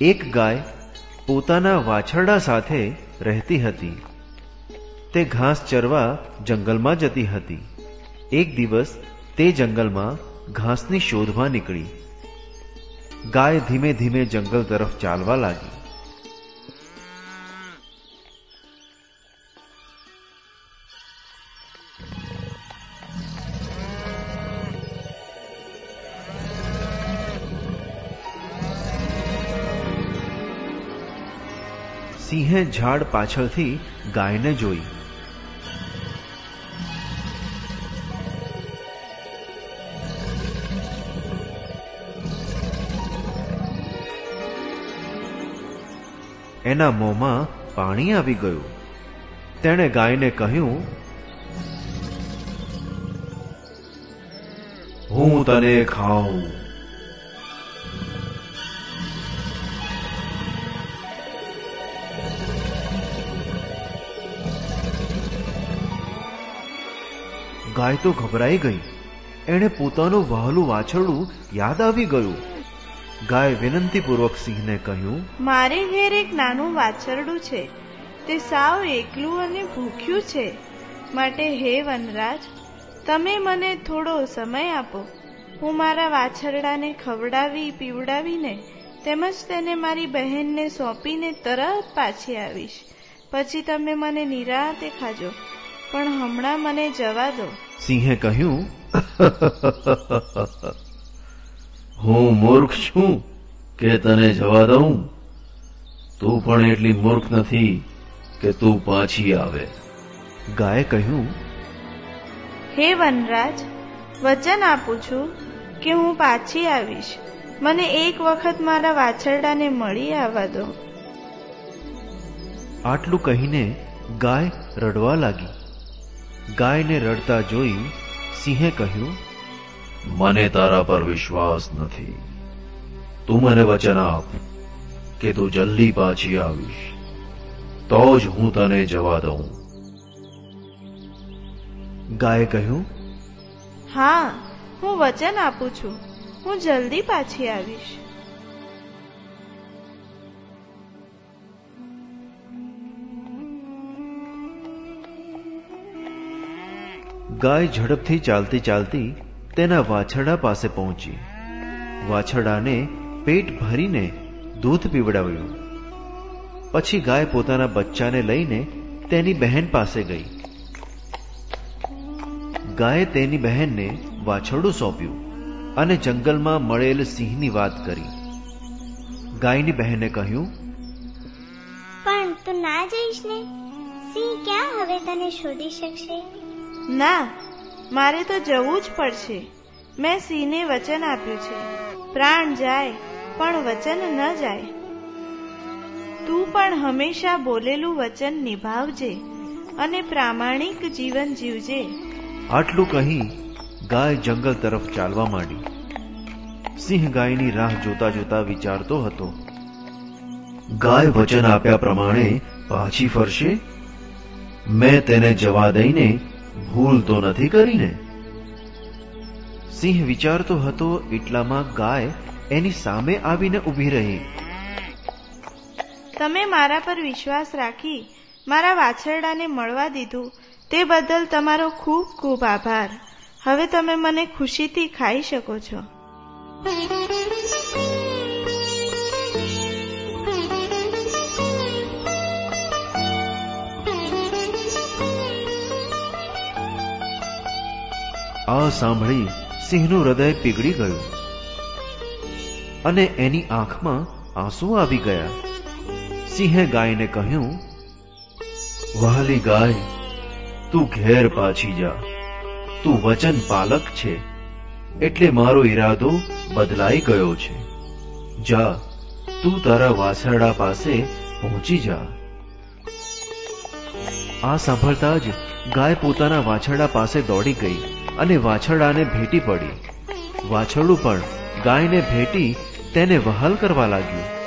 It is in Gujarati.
એક ગાય પોતાના વાછરડા સાથે રહેતી હતી. તે ઘાસ ચરવા જંગલમાં જતી હતી. એક દિવસ તે જંગલમાં ઘાસની શોધમાં નીકળી. ગાય ધીમે ધીમે જંગલ તરફ ચાલવા લાગી. સિંહે ઝાડ પાછળથી ગાયને જોઈ. એના મોંમાં પાણી આવી ગયું. તેણે ગાયને કહ્યું, હું તને ખાઉં. ગાય તો ગભરાઈ ગઈ. એણે પોતાનું વહાલું વાછરડું યાદ આવી ગયું. ગાય વિનંતીપૂર્વક સિંહને કહ્યું, મારે ઘેર એક નાનું વાછરડું છે. તે સાવ એકલું અને ભૂખ્યું છે. માટે હે વનરાજ, તમે મને થોડો સમય આપો. હું મારા વાછરડાને ખવડાવી, પીવડાવીને તેમજ તેને મારી બહેનને સોંપીને તરત પાછી આવીશ. પછી તમે મને નિરાતે ખાજો. પણ હમણાં મને જવા દો. સિંહે કહ્યું હું મૂર્ખ છું કે તને જવા દઉં? તું પણ એટલી મૂર્ખ નથી કે તું પાછી આવે. ગાયે કહ્યું હે વનરાજ વચન આપું છું કે હું પાછી આવીશ. મને એક વખત મારા વાછરડાને મળી આવવા દો. આટલું કહીને ગાય રડવા લાગી. ગાયને રડતા જોઈ સિંહે કહ્યું, મને તારા પર વિશ્વાસ નથી. તું મને વચન આપ કે તું જલ્દી પાછી આવીશ. તો જ હું તને જવા દઉં. ગાયે કહ્યું, હા, હું વચન આપું છું. હું જલ્દી પાછી આવીશ. ગાય ઝડપથી ચાલતી ચાલતી તેના વાછરડા પાસે પહોંચી. વાછરડાને પેટ ભરીને દૂધ પીવડાવ્યું. પછી ગાય પોતાના બચ્ચાને લઈને તેની બહેન પાસે ગઈ. ગાયે તેની બહેનને વાછરડું સોંપ્યું અને જંગલમાં મળેલ સિંહની વાત કરી. ગાયની બહેને કહ્યું, પણ તું ના જઈશ ને? સિંહ ક્યાં હવે તને શોધી શકશે? ના, મારે તો જવું જ પડશે. મેં સિંહને વચન આપ્યું છે. પ્રાણ જાય, પણ વચન ન જાય. તું પણ હંમેશા બોલેલું વચન નિભાવજે અને પ્રામાણિક જીવન જીવજે. આટલું કહી ગાય જંગલ તરફ ચાલવા માંડી. સિંહ ગાયની રાહ જોતા જોતા વિચારતો હતો, ગાય વચન આપ્યા પ્રમાણે પાછી ફરશે? મેં તેને જવા દઈને ભૂલ તો નથી કરીને? સિંહ વિચારતો હતો એટલામાં ગાય એની સામે આવીને ઊભી રહી. તમે મારા પર વિશ્વાસ રાખી મારા વાછરડાને મળવા દીધું. તે બદલ તમારો ખૂબ ખૂબ આભાર. હવે તમે મને ખુશીથી ખાઈ શકો છો. આ સાંભળી સિંહનું હૃદય પીગળી ગયું. અને એની આંખમાં આંસુ આવી ગયા. સિંહે ગાયને કહ્યું વહાલી ગાય, તું ઘેર પાછી જા. તું વચન પાલક છે, એટલે મારો ઈરાદો બદલાઈ ગયો છે. જા, તું તારા વાછરડા પાસે પહોંચી જા. આ સાંભળતા જ ગાય પોતાના વાછરડા પાસે દોડી ગઈ. અને વાછરડાને ભેટી પડી. વાછરડું પણ ગાયને ભેટી તેને વહાલ કરવા લાગ્યું.